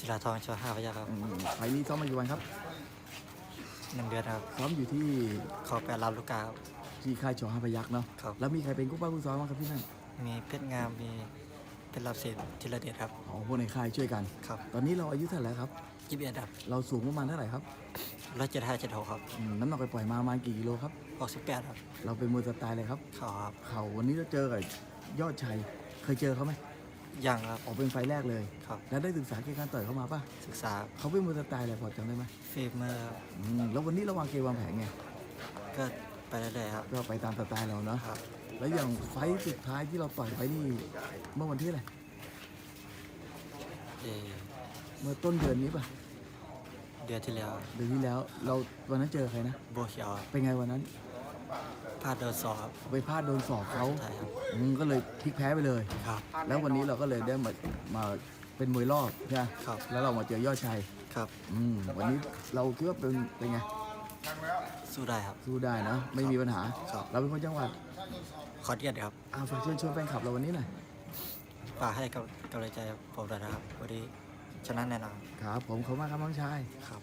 ศิลาทองชอห้าพยัคฆ์ครับอืมไฟล์นี้ซ้อมมากี่วันครับ หนึ่งเดือนครับซ้อมอยู่ที่ขอแปดรับลูกกาครับ ที่ค่ายชอห้าพยักษ์เนาะ ครับ แล้วมีใครเป็นกู้ป้าผู้ซ้อมบ้างครับที่นั่นมีเพชรงามมีเป็นรับเศษธีรเดชครับอ๋อพวกในค่ายช่วยกัน ครับตอนนี้เราอายุเท่าไหร่แล้วครับ ยี่สิบเอ็ดครับเราสูงประมาณเท่าไหร่ครับร้อยเจ็ดห้าเจ็ดหกครับอืมน้ำหนักไปปล่อยๆมาประมาณกี่กิโลครับ หกสิบแปดครับเราเป็นมวยสไตล์เลยครับ เข่าครับ เข่าวันนี้เราเจอกับยอดชัย เคยเจอเขาไหม ยังครับ ออกเป็นไฟล์แรกเลยครับ แล้วได้ศึกษาเกมการต่อยเขามาป่ะศึกษาเขาเป็นมวยสไตล์อะไรพอจำได้ไหมฟีเมอร์ครับอืมแล้ววันนี้เราวางเกมวางแผนไงก็ไปเรื่อยๆครับ ก็ไปตามสไตล์เราเนาะครับ แล้วอย่างไฟล์สุดท้ายที่เราต่อยไปนี่เมื่อวันที่อะไรเออเมื่อต้นเดือนนี้ป่ะเดือนที่แล้วเดือนที่แล้วเราวันนั้นเจอใครนะโบเขียวครับเป็นไงวันนั้น พลาดโดนสอบครับไปพลาดโดนศอกเขาใช่ครับอืมก็เลยพลิกแพ้ไปเลย ครับแล้ววันนี้เราก็เลยได้มามาเป็นมวยรอบใช่ไหมครับแล้วเรามาเจอยอดชัยครับอืมวันนี้เราคิดว่าเป็นเป็นไงสู้ได้ครับ สู้ได้นะ ไม่มีปัญหา ครับ เราเป็นคนจังหวัดขอเดียดครับอาฝากเชิญชวนแฟนคลับเราวันนี้หน่อยฝากให้กำกำลังใจผมด้วยนะครับวันนี้ชนะแน่นอนครับผมขอบคุณมากครับน้องชาย ครับ